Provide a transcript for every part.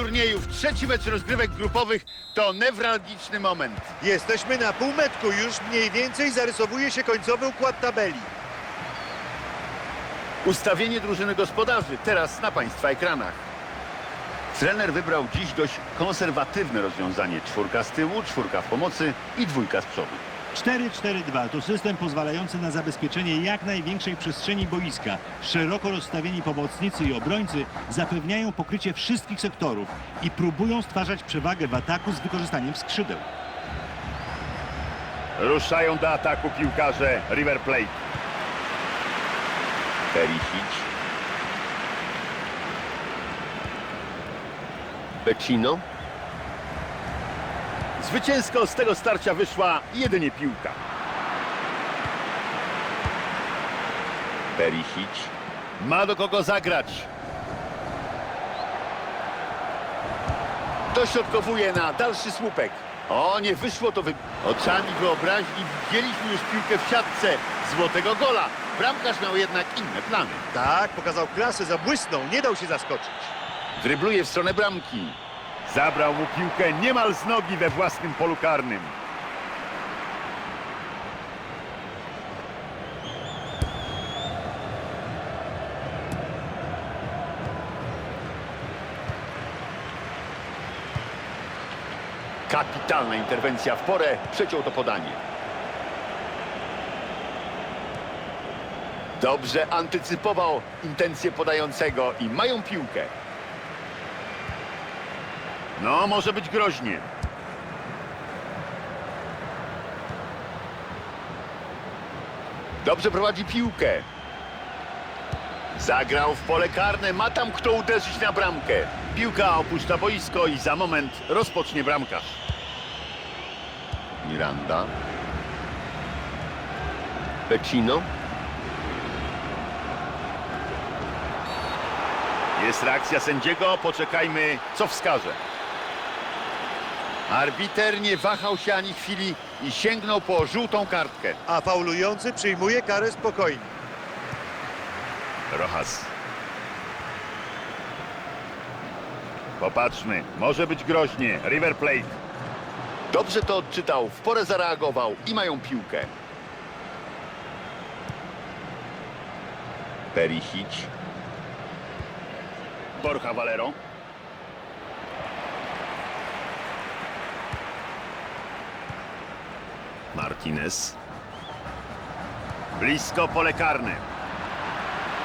turniejów, trzeci mecz rozgrywek grupowych to newralgiczny moment. Jesteśmy na półmetku, już mniej więcej zarysowuje się końcowy układ tabeli. Ustawienie drużyny gospodarzy teraz na Państwa ekranach. Trener wybrał dziś dość konserwatywne rozwiązanie. Czwórka z tyłu, czwórka w pomocy i dwójka z przodu. 4-4-2 to system pozwalający na zabezpieczenie jak największej przestrzeni boiska. Szeroko rozstawieni pomocnicy i obrońcy zapewniają pokrycie wszystkich sektorów i próbują stwarzać przewagę w ataku z wykorzystaniem skrzydeł. Ruszają do ataku piłkarze River Plate. Perisic. Becino. Zwycięsko z tego starcia wyszła jedynie piłka. Perisic. Ma do kogo zagrać. Dośrodkowuje na dalszy słupek. O, nie wyszło to wy... Oczami wyobraźni widzieliśmy już piłkę w siatce złotego gola. Bramkarz miał jednak inne plany. Tak, pokazał klasę, zabłysnął, nie dał się zaskoczyć. Drybluje w stronę bramki. Zabrał mu piłkę niemal z nogi we własnym polu karnym. Kapitalna interwencja w porę, przeciął to podanie. Dobrze antycypował intencje podającego i mają piłkę. No, może być groźnie. Dobrze prowadzi piłkę. Zagrał w pole karne, ma tam kto uderzyć na bramkę. Piłka opuszcza boisko i za moment rozpocznie bramkarz. Miranda. Pecino. Jest reakcja sędziego, poczekajmy, co wskaże. Arbiter nie wahał się ani chwili i sięgnął po żółtą kartkę. A faulujący przyjmuje karę spokojnie. Rojas. Popatrzmy, może być groźnie. River Plate. Dobrze to odczytał, w porę zareagował i mają piłkę. Perisic. Borja Valero. Martinez. Blisko pole karne.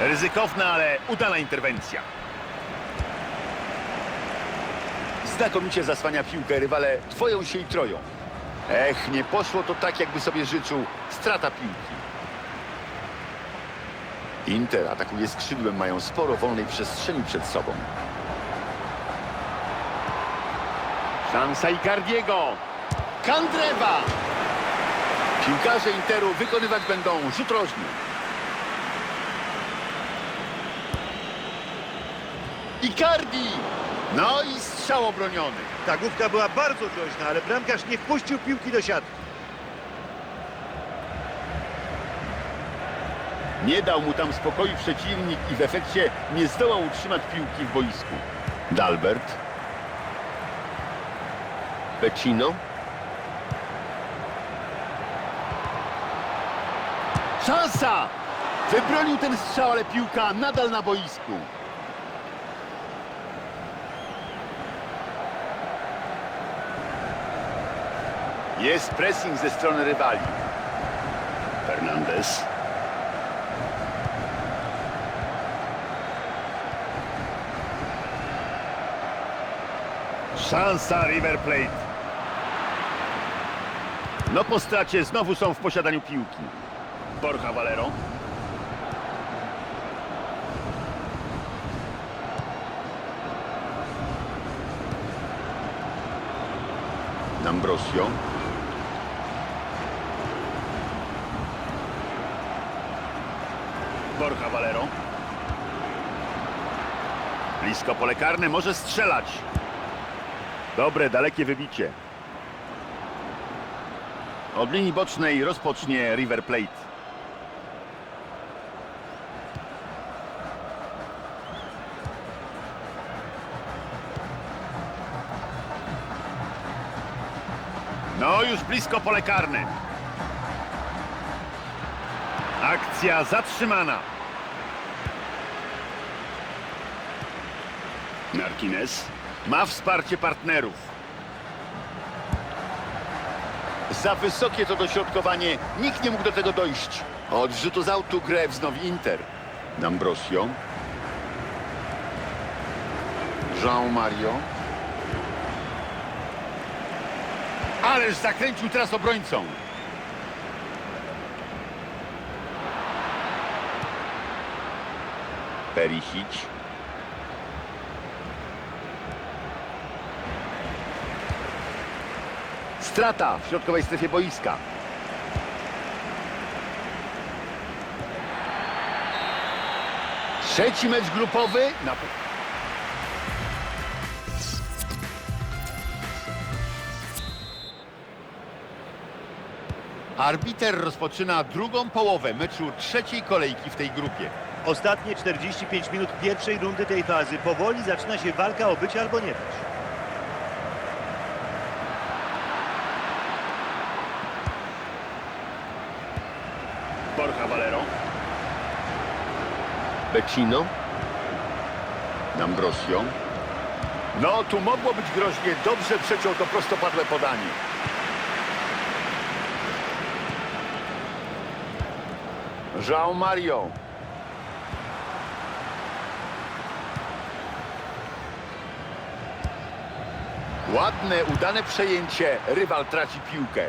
Ryzykowna, ale udana interwencja. Znakomicie zasłania piłkę, rywale twoją się i troją. Ech, nie poszło to tak, jakby sobie życzył. Strata piłki. Inter atakuje skrzydłem, mają sporo wolnej przestrzeni przed sobą. Szansa Icardiego. Kandrewa. Piłkarze Interu wykonywać będą rzut rożny. Icardi! No i strzał obroniony. Ta główka była bardzo groźna, ale bramkarz nie wpuścił piłki do siatki. Nie dał mu tam spokoju przeciwnik i w efekcie nie zdołał utrzymać piłki w boisku. Dalbert. Pecino. Szansa! Wybronił ten strzał, ale piłka nadal na boisku. Jest pressing ze strony rywali. Fernandez. Szansa River Plate. No po stracie znowu są w posiadaniu piłki. Borja Valero. D'Ambrosio. Borja Valero. Blisko pole karne, może strzelać. Dobre, dalekie wybicie. Od linii bocznej rozpocznie River Plate. No już blisko pole karne. Akcja zatrzymana. Martinez ma wsparcie partnerów. Za wysokie to dośrodkowanie. Nikt nie mógł do tego dojść. Od rzutu z autu grę wznowi Inter. D'Ambrosio. Jean Mario. Ależ zakręcił teraz obrońcą. Perisic. Strata w środkowej strefie boiska. Trzeci mecz grupowy. Na... Arbiter rozpoczyna drugą połowę meczu trzeciej kolejki w tej grupie. Ostatnie 45 minut pierwszej rundy tej fazy. Powoli zaczyna się walka o być albo nie być. Borja Valero. Becino. D'Ambrosio. No, tu mogło być groźnie. Dobrze przeciął to prostopadłe podanie. João Mario. Ładne, udane przejęcie. Rywal traci piłkę.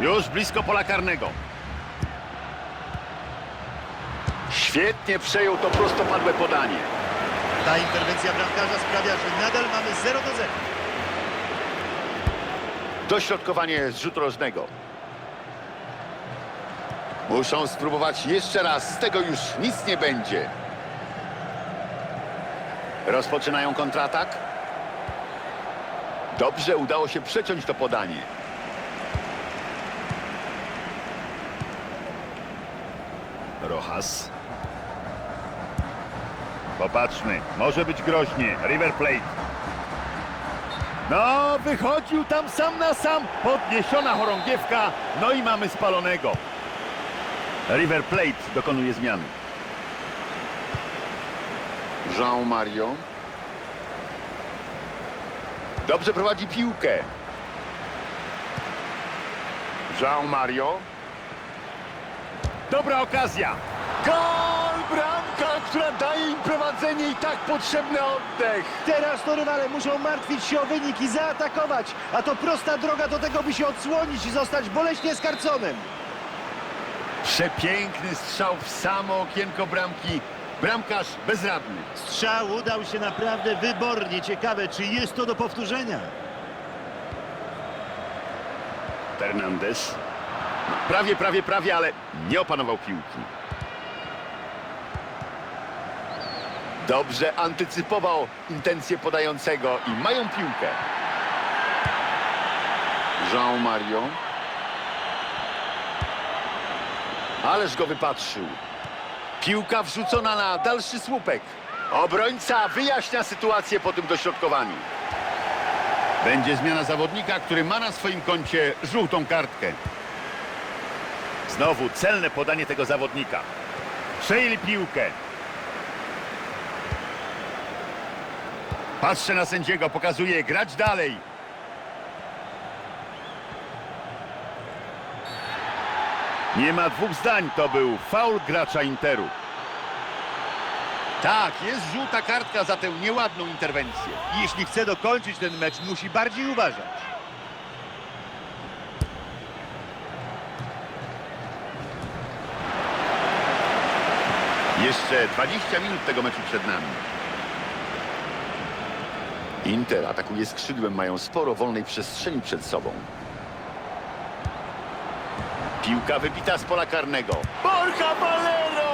Już blisko pola karnego. Świetnie przejął to prostopadłe podanie. Ta interwencja bramkarza sprawia, że nadal mamy 0 do 0. Dośrodkowanie z rzutu rożnego. Muszą spróbować jeszcze raz. Z tego już nic nie będzie. Rozpoczynają kontratak. Dobrze udało się przeciąć to podanie. Rojas. Popatrzmy, może być groźnie. River Plate. No, wychodził tam sam na sam. Podniesiona chorągiewka. No i mamy spalonego. River Plate dokonuje zmiany. Jean Mario. Dobrze prowadzi piłkę. Jean Mario. Dobra okazja. Gol! Która daje im prowadzenie i tak potrzebny oddech. Teraz to rywale muszą martwić się o wynik i zaatakować. A to prosta droga do tego, by się odsłonić i zostać boleśnie skarconym. Przepiękny strzał w samo okienko bramki. Bramkarz bezradny. Strzał udał się naprawdę wybornie. Ciekawe, czy jest to do powtórzenia. Fernandez. Prawie, prawie, prawie, ale nie opanował piłki. Dobrze antycypował intencje podającego i mają piłkę. Jean Mario. Ależ go wypatrzył. Piłka wrzucona na dalszy słupek. Obrońca wyjaśnia sytuację po tym dośrodkowaniu. Będzie zmiana zawodnika, który ma na swoim koncie żółtą kartkę. Znowu celne podanie tego zawodnika. Przejęli piłkę. Patrzę na sędziego, pokazuje grać dalej. Nie ma dwóch zdań, to był faul gracza Interu. Tak, jest żółta kartka za tę nieładną interwencję. Jeśli chce dokończyć ten mecz, musi bardziej uważać. Jeszcze 20 minut tego meczu przed nami. Inter atakuje skrzydłem, mają sporo wolnej przestrzeni przed sobą. Piłka wybita z pola karnego. Borja Valero!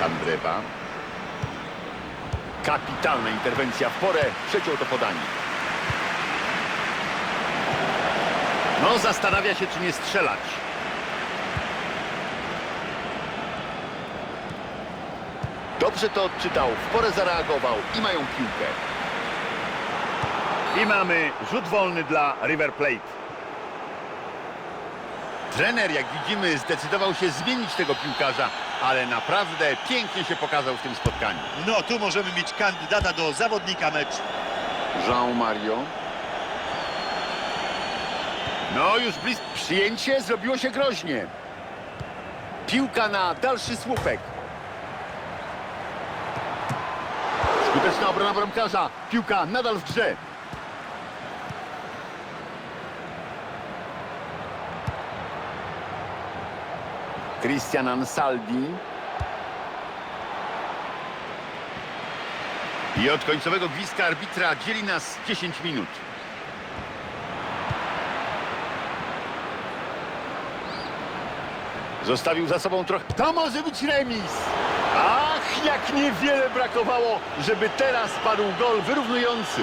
Kandreva. Kapitalna interwencja w porę. Przeciął to podanie. No, zastanawia się, czy nie strzelać. Dobrze to odczytał, w porę zareagował i mają piłkę. I mamy rzut wolny dla River Plate. Trener, jak widzimy, zdecydował się zmienić tego piłkarza, ale naprawdę pięknie się pokazał w tym spotkaniu. No, tu możemy mieć kandydata do zawodnika meczu. Jean Mario. No już blisko. Przyjęcie zrobiło się groźnie. Piłka na dalszy słupek. Skuteczna obrona bramkarza. Piłka nadal w grze. Christian Ansaldi. I od końcowego gwizdka arbitra dzieli nas 10 minut. Zostawił za sobą trochę. To może być remis. Jak niewiele brakowało, żeby teraz padł gol wyrównujący.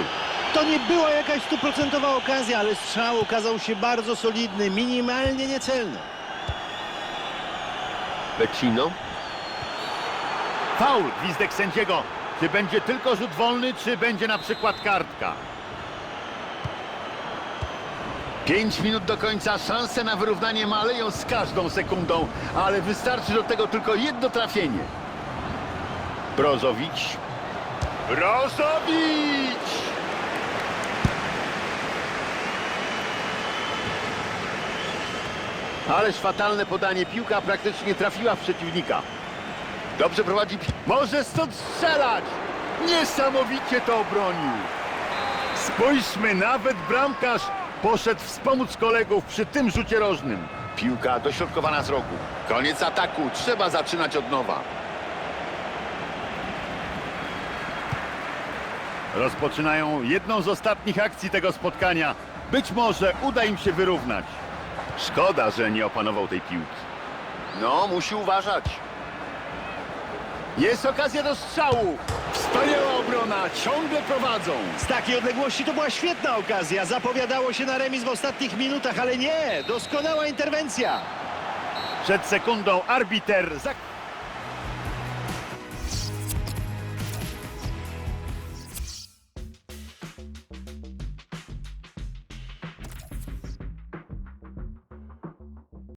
To nie była jakaś stuprocentowa okazja, ale strzał okazał się bardzo solidny, minimalnie niecelny. Vecino. Faul, gwizdek sędziego. Czy będzie tylko rzut wolny, czy będzie na przykład kartka? 5 minut do końca, szanse na wyrównanie maleją z każdą sekundą, ale wystarczy do tego tylko jedno trafienie. Brozowicz. Brozowicz! Ależ fatalne podanie, piłka praktycznie trafiła w przeciwnika. Dobrze prowadzi, może stąd strzelać! Niesamowicie to obronił. Spójrzmy, nawet bramkarz poszedł wspomóc kolegów przy tym rzucie rożnym. Piłka dośrodkowana z rogu. Koniec ataku, trzeba zaczynać od nowa. Rozpoczynają jedną z ostatnich akcji tego spotkania. Być może uda im się wyrównać. Szkoda, że nie opanował tej piłki. No, musi uważać. Jest okazja do strzału. Wspaniała obrona, ciągle prowadzą. Z takiej odległości to była świetna okazja. Zapowiadało się na remis w ostatnich minutach, ale nie. Doskonała interwencja. Przed sekundą arbiter zak...